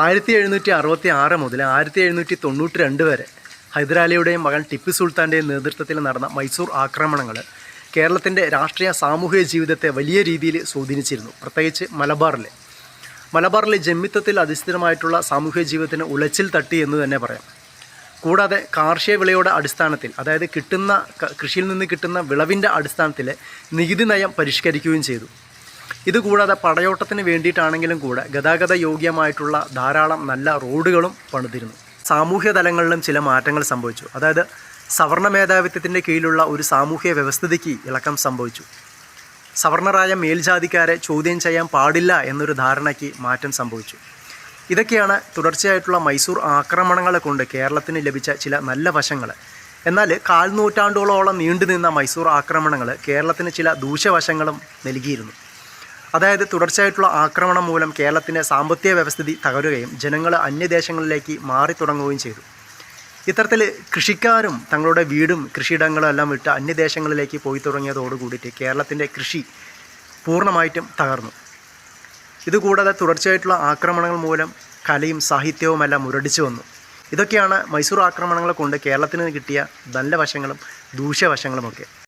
ആയിരത്തി എഴുന്നൂറ്റി അറുപത്തി ആറ് മുതൽ ആയിരത്തി എഴുന്നൂറ്റി തൊണ്ണൂറ്റി രണ്ട് വരെ ഹൈദരാലിയുടെയും മകൻ ടിപ്പു സുൽത്താന്റെയും നേതൃത്വത്തിൽ നടന്ന മൈസൂർ ആക്രമണങ്ങൾ കേരളത്തിന്റെ രാഷ്ട്രീയ സാമൂഹിക ജീവിതത്തെ വലിയ രീതിയിൽ സ്വാധീനിച്ചിരുന്നു പ്രത്യേകിച്ച് മലബാറിലെ. മലബാറിലെ ജമ്മിത്വത്തിൽ അധിഷ്ഠിതമായിട്ടുള്ള സാമൂഹ്യ ജീവിതത്തിന് ഉലച്ചിൽ തട്ടി എന്ന് തന്നെ പറയാം. കൂടാതെ കാർഷിക വിളയുടെ അടിസ്ഥാനത്തിൽ അതായത് കിട്ടുന്ന കൃഷിയിൽ നിന്ന് കിട്ടുന്ന വിളവിന്റെ അടിസ്ഥാനത്തിൽ നികുതി നയം പരിഷ്കരിക്കുകയും ചെയ്തു. ഇതുകൂടാതെ പടയോട്ടത്തിന് വേണ്ടിയിട്ടാണെങ്കിലും കൂടെ ഗതാഗത യോഗ്യമായിട്ടുള്ള ധാരാളം നല്ല റോഡുകളും പണിതിരുന്നു. സാമൂഹ്യ തലങ്ങളിലും ചില മാറ്റങ്ങൾ സംഭവിച്ചു. അതായത് സവർണ മേധാവിത്വത്തിന്റെ കീഴിലുള്ള ഒരു സാമൂഹ്യ വ്യവസ്ഥിതിക്ക് ഇളക്കം സംഭവിച്ചു. സവർണരായ മേൽജാതിക്കാരെ ചോദ്യം ചെയ്യാൻ പാടില്ല എന്നൊരു ധാരണയ്ക്ക് മാറ്റം സംഭവിച്ചു. ഇതൊക്കെയാണ് തുടർച്ചയായിട്ടുള്ള മൈസൂർ ആക്രമണങ്ങളെ കൊണ്ട് കേരളത്തിന് ലഭിച്ച ചില നല്ല വശങ്ങൾ. എന്നാൽ കാൽനൂറ്റാണ്ടോളോളം നീണ്ടുനിന്ന മൈസൂർ ആക്രമണങ്ങൾ കേരളത്തിന് ചില ദൂഷ്യവശങ്ങളും നൽകിയിരുന്നു. അതായത് തുടർച്ചയായിട്ടുള്ള ആക്രമണം മൂലം കേരളത്തിന്റെ സാമ്പത്തിക വ്യവസ്ഥിതി തകരുകയും ജനങ്ങൾ അന്യദേശങ്ങളിലേക്ക് മാറി തുടങ്ങുകയും ചെയ്തു. ഇത്തരത്തിൽ കൃഷിക്കാരും തങ്ങളുടെ വീടും കൃഷിയിടങ്ങളും എല്ലാം വിട്ട് അന്യദേശങ്ങളിലേക്ക് പോയി തുടങ്ങിയതോടുകൂടിയിട്ട് കേരളത്തിന്റെ കൃഷി പൂർണമായിട്ടും തകർന്നു. ഇതുകൂടാതെ തുടർച്ചയായിട്ടുള്ള ആക്രമണങ്ങൾ മൂലം കലയും സാഹിത്യവുമെല്ലാം മുരടിച്ചു വന്നു. ഇതൊക്കെയാണ് മൈസൂർ ആക്രമണങ്ങളെ കൊണ്ട് കേരളത്തിന് കിട്ടിയ നല്ല വശങ്ങളും ദൂഷ്യവശങ്ങളുമൊക്കെ